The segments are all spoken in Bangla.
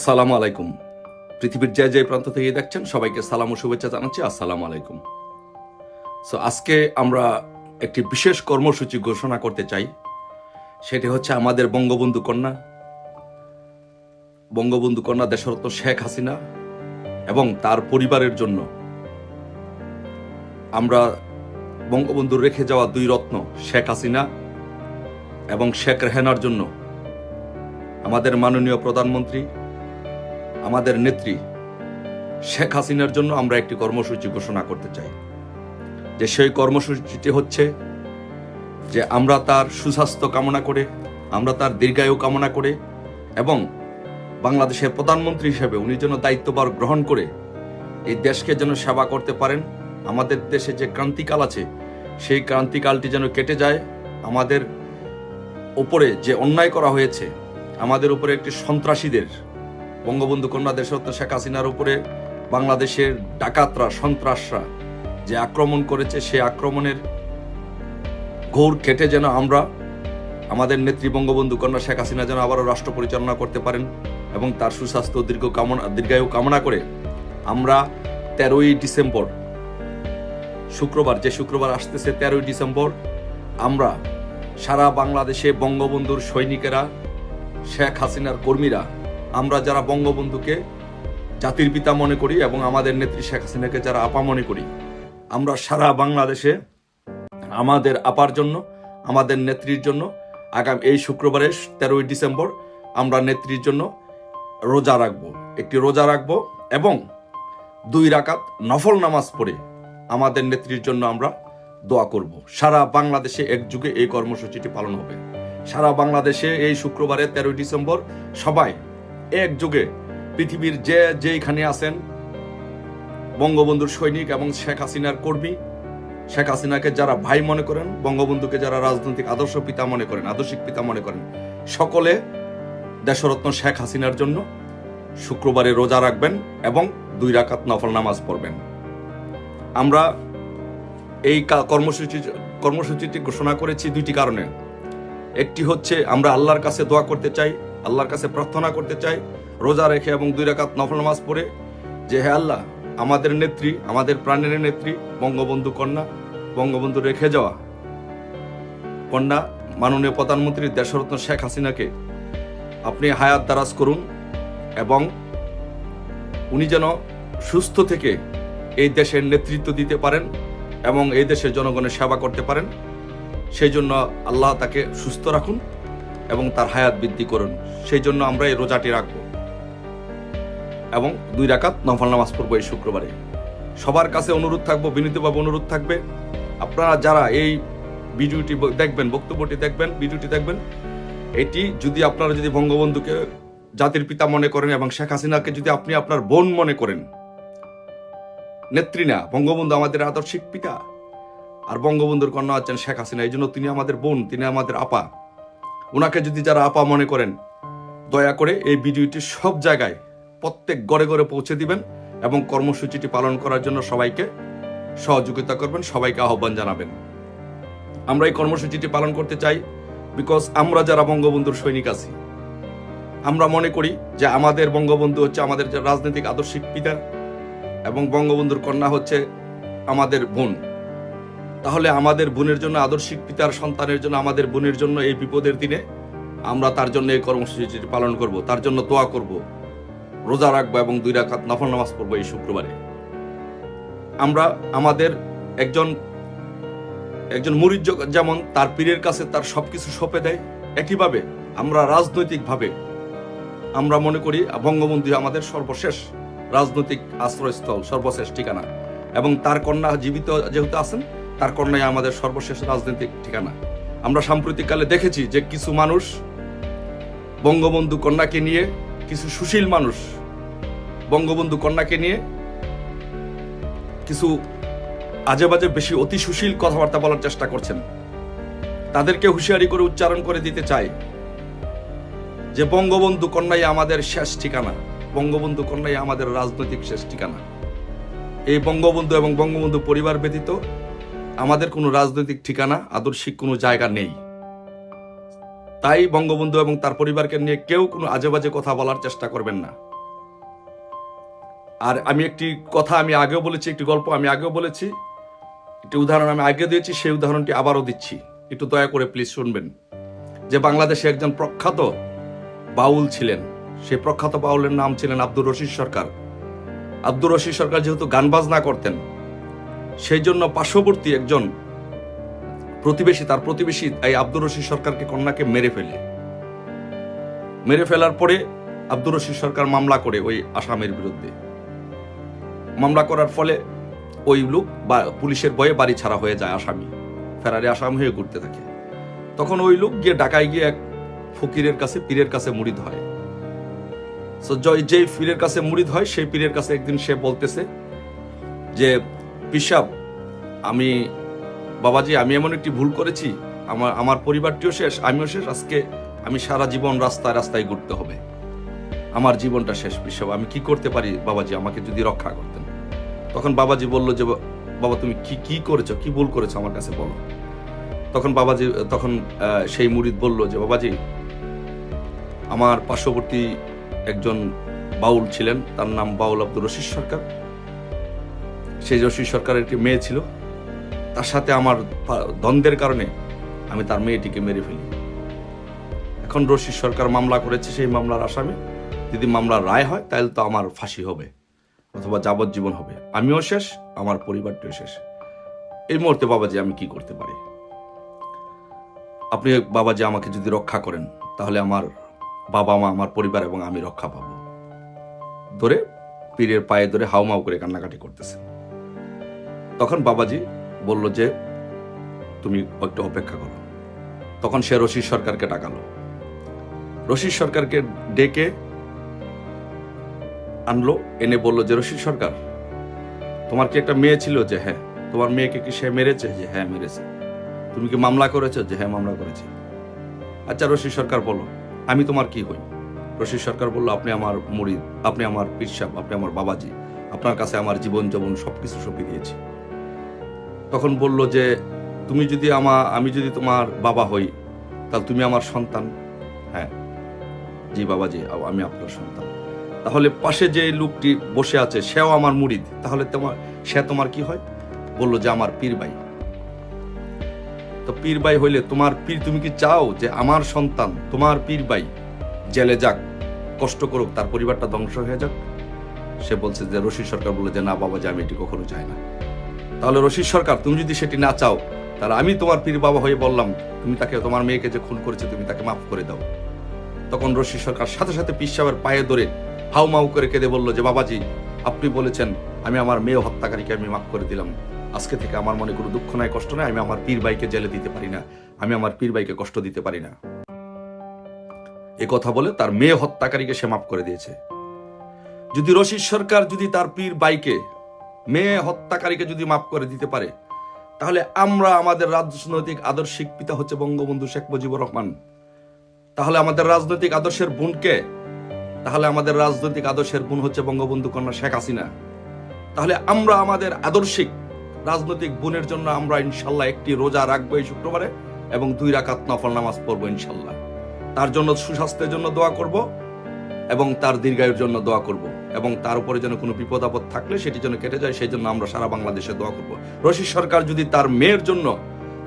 আসসালামু আলাইকুম। পৃথিবীর যে যে প্রান্ত থেকে দেখছেন, সবাইকে সালাম ও শুভেচ্ছা জানাচ্ছি। আসসালামু আলাইকুম। সো আজকে আমরা একটি বিশেষ কর্মসূচি ঘোষণা করতে চাই। সেটি হচ্ছে আমাদের বঙ্গবন্ধু কন্যা। বঙ্গবন্ধু কন্যা দেশরত্ন শেখ হাসিনা এবং তার পরিবারের জন্য আমরা বঙ্গবন্ধুর রেখে যাওয়া দুই রত্ন, শেখ হাসিনা এবং শেখ রেহানার জন্য আমাদের মাননীয় প্রধানমন্ত্রী আমাদের নেত্রী শেখ হাসিনার জন্য আমরা একটি কর্মসূচি ঘোষণা করতে চাই। যে সেই কর্মসূচিটি হচ্ছে যে আমরা তার সুস্বাস্থ্য কামনা করে, আমরা তার দীর্ঘায়ু কামনা করে এবং বাংলাদেশের প্রধানমন্ত্রী হিসেবে উনি যেন দায়িত্বভার গ্রহণ করে এই দেশকে যেন সেবা করতে পারেন, আমাদের দেশে যে ক্রান্তিকাল আছে, সেই ক্রান্তিকালটি যেন কেটে যায়, আমাদের ওপরে যে অন্যায় করা হয়েছে, আমাদের উপরে একটি সন্ত্রাসীদের বঙ্গবন্ধু কন্যা দেশরত্ন শেখ হাসিনার উপরে বাংলাদেশের ডাকাতরা, সন্ত্রাসরা যে আক্রমণ করেছে, সে আক্রমণের ঘোর কেটে যেন আমরা, আমাদের নেত্রী বঙ্গবন্ধু কন্যা শেখ হাসিনা যেন আবারও রাষ্ট্র পরিচালনা করতে পারেন এবং তার সুস্বাস্থ্য দীর্ঘ কামনা, দীর্ঘায়ু কামনা করে আমরা তেরোই ডিসেম্বর, শুক্রবার, যে শুক্রবার আসতেছে তেরোই ডিসেম্বর, আমরা সারা বাংলাদেশে বঙ্গবন্ধুর সৈনিকেরা, শেখ হাসিনার কর্মীরা আমরা যারা বঙ্গবন্ধুকে জাতির পিতা মনে করি এবং আমাদের নেত্রী শেখ হাসিনাকে যারা আপা মনে করি, আমরা সারা বাংলাদেশে আমাদের আপার জন্য, আমাদের নেত্রীর জন্য, আগামী, এই শুক্রবারে তেরোই ডিসেম্বর আমরা নেত্রীর জন্য রোজা রাখব। একটি রোজা রাখব এবং দুই রাকাত নফল নামাজ পড়ে আমাদের নেত্রীর জন্য আমরা দোয়া করব। সারা বাংলাদেশে একযুগে এই কর্মসূচিটি পালন হবে। সারা বাংলাদেশে এই শুক্রবারে তেরোই ডিসেম্বর সবাই একযোগে পৃথিবীর যে যেইখানে আছেন বঙ্গবন্ধুর সৈনিক এবং শেখ হাসিনার কর্মী, শেখ হাসিনাকে যারা ভাই মনে করেন, বঙ্গবন্ধুকে যারা রাজনৈতিক আদর্শ পিতা মনে করেন, আদর্শিক পিতা মনে করেন, সকলে দেশরত্ন শেখ হাসিনার জন্য শুক্রবারে রোজা রাখবেন এবং দুই রাকাত নফল নামাজ পড়বেন। আমরা এই কর্মসূচি, কর্মসূচিটি ঘোষণা করেছি দুইটি কারণে। একটি হচ্ছে আমরা আল্লাহর কাছে দোয়া করতে চাই আল্লাহর কাছে প্রার্থনা করতে চাই, রোজা রেখে এবং দুই রাকাত নফল নামাজ পড়ে, যে হে আল্লাহ, আমাদের নেত্রী, আমাদের প্রাণের নেত্রী, বঙ্গবন্ধু কন্যা, বঙ্গবন্ধু রেখে যাওয়া। কন্যা, মাননীয় প্রধানমন্ত্রী দেশরত্ন শেখ হাসিনাকে আপনি হায়াত দারাজ করুন এবং উনি যেন সুস্থ থেকে এই দেশের নেতৃত্ব দিতে পারেন এবং এই দেশের জনগণের সেবা করতে পারেন। সেই জন্য আল্লাহ তাকে সুস্থ রাখুন। এবং তার হায়াত বৃদ্ধি করুন। সেই জন্য আমরা এই রোজাটি রাখব। এবং দুই রাকাত নফল নামাজ পড়ব এই শুক্রবারে। সবার কাছে অনুরোধ থাকব, বিনীতভাবে অনুরোধ থাকবে। আপনারা যারা এই ভিডিওটি দেখবেন, বক্তব্যটি দেখবেন, ভিডিওটি দেখবেন, এটি যদি আপনারা যদি বঙ্গবন্ধুকে, জাতির পিতা মনে করেন এবং শেখ হাসিনাকে যদি আপনি আপনার বোন মনে করেন, নেত্রী না, বঙ্গবন্ধু আমাদের আদর্শিক পিতা, আর বঙ্গবন্ধুর কন্যা হচ্ছেন শেখ হাসিনা, এই জন্য তিনি আমাদের বোন, তিনি আমাদের আপা। ওনাকে যদি যারা আপা মনে করেন, দয়া করে এই ভিডিওটি সব জায়গায়, প্রত্যেক গড়ে গড়ে পৌঁছে দিবেন এবং কর্মসূচিটি পালন করার জন্য সবাইকে সহযোগিতা করবেন, সবাইকে আহ্বান জানাবেন। আমরা এই কর্মসূচিটি পালন করতে চাই বিকজ আমরা যারা বঙ্গবন্ধুর সৈনিক আছি, আমরা মনে করি যে আমাদের বঙ্গবন্ধু হচ্ছে আমাদের রাজনৈতিক আদর্শিক পিতা এবং বঙ্গবন্ধুর কন্যা হচ্ছে আমাদের বোন। তাহলে আমাদের বোনের জন্য, আদর্শিক পিতার সন্তানের জন্য, আমাদের বোনের জন্য এই বিপদের দিনে আমরা তার জন্য এই কর্মসূচিটি পালন করব, তার জন্য দোয়া করব, রোজা রাখব এবং দুই রাখাত নফল নামাজ পড়ব এই শুক্রবারে। আমরা আমাদের একজন একজন মুরিদ যেমন তার পীরের কাছে তার সবকিছু সঁপে দেয়, একইভাবে আমরা রাজনৈতিকভাবে আমরা মনে করি বঙ্গবন্ধু আমাদের সর্বশেষ রাজনৈতিক আশ্রয়স্থল, সর্বশেষ ঠিকানা। এবং তার কন্যা জীবিত যেহেতু আছেন তার কন্যাই আমাদের সর্বশেষ রাজনৈতিক ঠিকানা। আমরা সাম্প্রতিককালে দেখেছি যে কিছু মানুষ বঙ্গবন্ধু কন্যাকে নিয়ে, কিছু সুশীল মানুষ বঙ্গবন্ধু কন্যাকে নিয়ে, কিছু আজে বাজে বেশি অতি সুশীল কথাবার্তা বলার চেষ্টা করছেন। তাদেরকে হুঁশিয়ারি করে উচ্চারণ করে দিতে চাই যে বঙ্গবন্ধু কন্যাই আমাদের শেষ ঠিকানা, বঙ্গবন্ধু কন্যাই আমাদের রাজনৈতিক শেষ ঠিকানা। এই বঙ্গবন্ধু এবং বঙ্গবন্ধু পরিবার ব্যতীত আমাদের কোনো রাজনৈতিক ঠিকানা, আদর্শিক কোনো জায়গা নেই। তাই বঙ্গবন্ধু এবং তার পরিবারকে নিয়ে কেউ কোনো আজে বাজে কথা বলার চেষ্টা করবেন না। আর আমি একটি কথা আমি আগেও বলেছি, একটি গল্প আমি আগেও বলেছি, একটি উদাহরণ আমি আগে দিয়েছি, সেই উদাহরণটি আবারও দিচ্ছি। একটু দয়া করে প্লিজ শুনবেন। যে বাংলাদেশে একজন প্রখ্যাত বাউল ছিলেন, সেই প্রখ্যাত বাউলের নাম ছিলেন আব্দুর রশিদ সরকার। আব্দুর রশিদ সরকার যেহেতু গান বাজনা করতেন সেই জন্য পার্শ্ববর্তী একজন প্রতিবেশী, তার প্রতিবেশী এই আব্দুর রশিদ সরকারকে কন্যাকে মেরে ফেলে। মেরে ফেলার পরে আব্দুর রশিদ সরকার মামলা করে ওই আসামের বিরুদ্ধে। মামলা করার ফলে ওই লোক বা পুলিশের বয়ে বাড়ি ছাড়া হয়ে যায় আসামি। ফেরারি আসাম হয়ে ঘুরতে থাকে। তখন ওই লোক গিয়ে ঢাকায় গিয়ে এক ফকিরের কাছে, পীরের কাছে মুড়িদ হয়। সো যেই পীরের কাছে মুড়িদ হয়, সেই পীরের কাছে একদিন সে বলতেছে যে পিসাব আমি, বাবাজি, আমি এমন একটি ভুল করেছি। আমার আমার পরিবারটিও শেষ, আমিও শেষ। আজকে আমি সারা জীবন রাস্তায় রাস্তায় ঘুরতে হবে। আমার জীবনটা শেষ পিসাব আমি কি করতে পারি, বাবাজি, আমাকে যদি রক্ষা করতেন? তখন বাবাজি বলল যে, বাবা, তুমি কি কি করেছ? কি ভুল করেছ আমার কাছে বলো। তখন বাবাজি, তখন সেই মুরিদ বলল যে, বাবাজি, আমার পার্শ্ববর্তী একজন বাউল ছিলেন, তার নাম বাউল আব্দুর রশিদ সরকার। রশিদ সরকারের একটি মেয়ে ছিল। তার সাথে আমার দ্বন্দ্বের কারণে আমি তার মেয়েটিকে মেরে ফেলি। এখন রশিদ সরকার মামলা করেছে, সেই মামলার আসামি। যদি মামলার রায় হয়, তাহলে তো আমার ফাঁসি হবে অথবা যাবজ্জীবন হবে। আমিও শেষ, আমার পরিবারটিও শেষ। এই মুহূর্তে বাবাজি, আমি কি করতে পারি? আপনি বাবাজি, আমাকে যদি রক্ষা করেন, তাহলে আমার বাবা মা, আমার পরিবার এবং আমি রক্ষা পাবো। ধরে পীরের পায়ে ধরে হাউমাউ করে কান্নাকাটি করতেছে। তখন বাবাজি বলল যে, তুমি একটু অপেক্ষা করো। তখন সে রশিদ সরকারকে ডাকালো। রশিদ সরকারকে ডেকে আনলো, এনে বলল যে রশিদ সরকার, তোমার কি একটা মেয়ে ছিল যে হ্যাঁ তোমার মেয়েকে কি সে মেরেছে? যে হ্যাঁ মেরেছে। তুমি কি মামলা করেছ? যে হ্যাঁ মামলা করেছি। আচ্ছা রশিদ সরকার, বলো, আমি তোমার কি হই? রশিদ সরকার বলল, আপনি আমার মরিদ আপনি আমার পিসাব আপনি আমার বাবাজি, আপনার কাছে আমার জীবন যেমন সবকিছু সঁপে দিয়েছি। তখন বলল যে, তুমি যদি আমা, আমি যদি তোমার বাবা হই, তাহলে তুমি আমার সন্তান। হ্যাঁ জি বাবাজি আ- আমি আপনার সন্তান। তাহলে পাশে যে লোকটি বসে আছে, সেও আমার মুরিদ। তাহলে তোমার, সে তোমার কি হয়? বলল যে, আমার পীর ভাই। তো পীর ভাই হইলে তোমার পীর তুমি কি চাও যে, আমার সন্তান, তোমার পীর ভাই জেলে যাক, কষ্ট করুক, তার পরিবারটা ধ্বংস হয়ে যাক? সে বলছে যে, রশিদ সরকার বলে যে, না বাবা যে আমি এটি কখনো চাই না। তাহলে রশিদ সরকার, তুমি যদি সেটি না চাও, তাহলে আমি তোমার পীর বাবা হয়ে বললাম, তুমি তাকে, তোমার মেয়েকে যে খুন করেছে, তুমি তাকে মাফ করে দাও। তখন রশিদ সরকার সাথে সাথে পীর সাহেবের পায়ে ধরে হাউ মাউ করে কেঁদে বলল, যে বাবাজি, আপনি বলেছেন, আমি আমার মেয়ে হত্যাকারীকে আমি মাফ করে দিলাম। আজকে থেকে আমার মনে কোনো দুঃখ নাই, কষ্ট নাই, আমি আমার পীর ভাইকে জেলে দিতে পারি না। আমি আমার পীর ভাইকে কষ্ট দিতে পারি না। এ কথা বলে তার মেয়ে হত্যাকারীকে সে মাফ করে দিয়েছে। যদি রশিদ সরকার, যদি তার পীর বাইকে মেয়ে হত্যাকারীকে যদি মাফ করে দিতে পারে, তাহলে আমরা আমাদের রাজনৈতিক আদর্শিক পিতা হচ্ছে বঙ্গবন্ধু শেখ মুজিবুর রহমান। তাহলে আমাদের রাজনৈতিক আদর্শের বোনকে তাহলে আমাদের রাজনৈতিক আদর্শের বোন হচ্ছে বঙ্গবন্ধু কন্যা শেখ হাসিনা। তাহলে আমরা আমাদের আদর্শিক রাজনৈতিক বোনের জন্য আমরা ইনশাল্লাহ একটি রোজা রাখব এই শুক্রবারে এবং দুই রাকাত নফল নামাজ পড়ব ইনশাল্লাহ। তার জন্য সুস্বাস্থ্যের জন্য দোয়া করব। এবং তার দীর্ঘায়ুর জন্য দোয়া করব এবং তার উপরে যেন কোনো বিপদ আপদ থাকলে সেটি যেন কেটে যায়, সেই জন্য আমরা সারা বাংলাদেশে দোয়া করব। রশিদ সরকার যদি তার মেয়ের জন্য,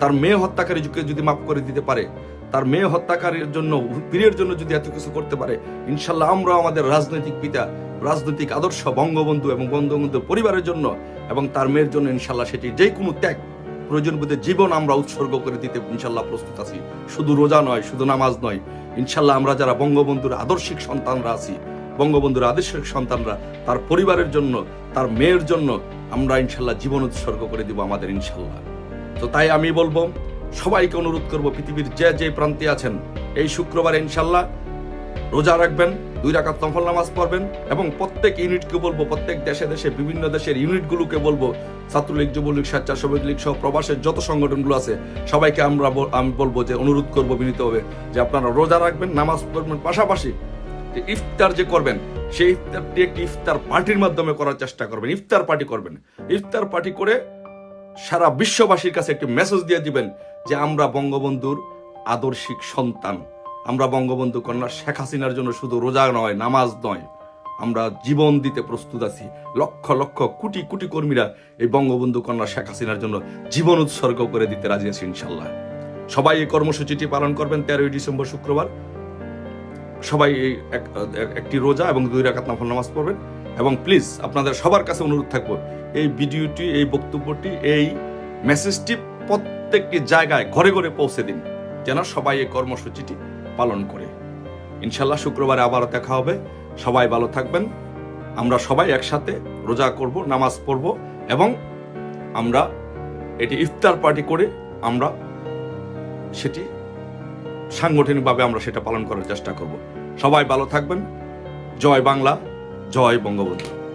তার মেয়ে হত্যাকারীকে যদি মাফ করে দিতে পারে, তার মেয়ে হত্যাকারীর জন্য, পীরের জন্য যদি এত কিছু করতে পারে, ইনশাল্লাহ আমরা আমাদের রাজনৈতিক পিতা, রাজনৈতিক আদর্শ, বঙ্গবন্ধু এবং বঙ্গবন্ধু পরিবারের জন্য এবং তার মেয়ের জন্য ইনশাল্লাহ সেটি যে কোনো ত্যাগ প্রয়োজন বোধে জীবন আমরা উৎসর্গ করে দিতে ইনশাল্লাহ প্রস্তুত আছি। শুধু রোজা নয়, শুধু নামাজ নয় ইনশাল্লাহ আমরা যারা বঙ্গবন্ধুর আদর্শিক সন্তানরা আছি, বঙ্গবন্ধুর আদর্শিক সন্তানরা, তার পরিবারের জন্য, তার মেয়ের জন্য আমরা ইনশাল্লাহ জীবন উৎসর্গ করে দিব আমাদের ইনশাল্লাহ। তো তাই আমি বলব, সবাইকে অনুরোধ করব পৃথিবীর যে যে প্রান্তে আছেন, এই শুক্রবার ইনশাল্লাহ রোজা রাখবেন, দুই রাকাত নফল নামাজ পড়বেন এবং প্রত্যেক ইউনিটকে বলব, প্রত্যেক দেশে দেশে, বিভিন্ন দেশের ইউনিটগুলোকে বলব, ছাত্রলীগ, যুবলীগ স্বেচ্ছাসেবক লীগ সহ প্রবাসের যত সংগঠনগুলো আছে, সবাইকে আমরা আমি বলব যে অনুরোধ করব বিনীতভাবে যে আপনারা রোজা রাখবেন, নামাজ পড়বেন। পাশাপাশি যে ইফতার যে করবেন, সেই ইফতারটি একটি ইফতার পার্টির মাধ্যমে করার চেষ্টা করবেন, ইফতার পার্টি করবেন। ইফতার পার্টি করে সারা বিশ্ববাসীর কাছে একটি মেসেজ দিয়ে দিবেন যে আমরা বঙ্গবন্ধুর আদর্শিক সন্তান। আমরা বঙ্গবন্ধু কন্যা শেখ হাসিনার জন্য শুধু রোজা নয়, নামাজ নয়। আমরা জীবন দিতে প্রস্তুত আছি। লক্ষ লক্ষ, কোটি কোটি কর্মীরা এই বঙ্গবন্ধু কন্যা শেখ হাসিনার জন্য জীবন উৎসর্গ করে দিতে রাজি আছি ইনশাল্লাহ সবাই এই কর্মসূচিটি পালন করবেন তেরোই ডিসেম্বর শুক্রবার। সবাই এই এক- এক- একটি রোজা এবং দুই রাকাত নফল নামাজ পড়বেন। এবং প্লিজ আপনাদের সবার কাছে অনুরোধ থাকব, এই ভিডিওটি, এই বক্তব্যটি, এই মেসেজটি প্রত্যেকটি জায়গায় ঘরে ঘরে পৌঁছে দিন। যেন সবাই এই কর্মসূচিটি পালন করে। ইনশাল্লাহ শুক্রবারে আবারও দেখা হবে। সবাই ভালো থাকবেন। আমরা সবাই একসাথে রোজা করব, নামাজ পড়ব এবং আমরা এটি ইফতার পার্টি করে আমরা সেটি সাংগঠনিকভাবে আমরা সেটা পালন করার চেষ্টা করব। সবাই ভালো থাকবেন। জয় বাংলা, জয় বঙ্গবন্ধু।